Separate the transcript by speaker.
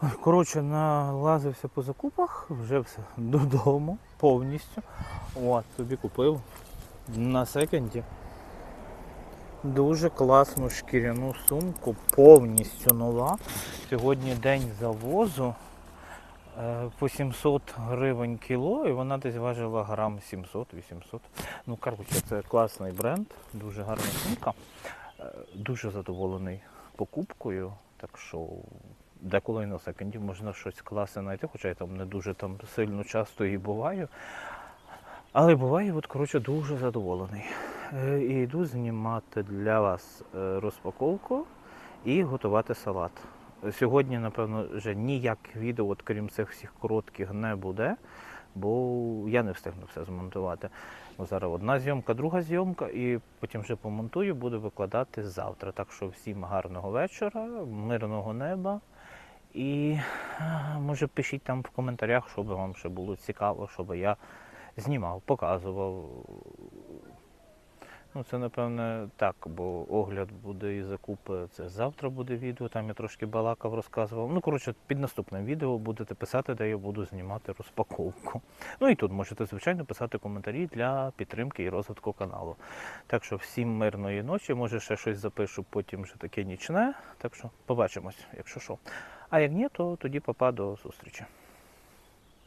Speaker 1: Коротше, налазився по закупах, вже все додому повністю. От, собі купив на секонді. Дуже класну шкіряну сумку, повністю нова. Сьогодні день завозу е, по 700 гривень кіло, і вона десь важила грам 700-800. Ну, коротше, це класний бренд, дуже гарна сумка. Е, Дуже задоволений покупкою. Так що деколи на секонді можна щось класне знайти, хоча я там не дуже там сильно часто і буваю. Але буває, от, коротше, дуже задоволений. Е, І йду знімати для вас е, розпаковку і готувати салат. Сьогодні, напевно, вже ніяк відео, от, крім цих всіх коротких, не буде, бо я не встигну все змонтувати. Бо зараз одна зйомка, друга зйомка, і потім вже помонтую, буду викладати завтра. Так що всім гарного вечора, мирного неба. І е, може пишіть там в коментарях, щоб вам ще було цікаво, щоб я знімав, показував. Ну, це напевне так, бо огляд буде і закупи. Це завтра буде відео, там я трошки балакав, розказував. Ну, коротше, під наступним відео будете писати, де я буду знімати розпаковку. Ну і тут можете, звичайно, писати коментарі для підтримки і розвитку каналу. Так що всім мирної ночі, може ще щось запишу, потім вже таке нічне. Так що побачимось, якщо що. А як ні, то тоді папа до зустрічі.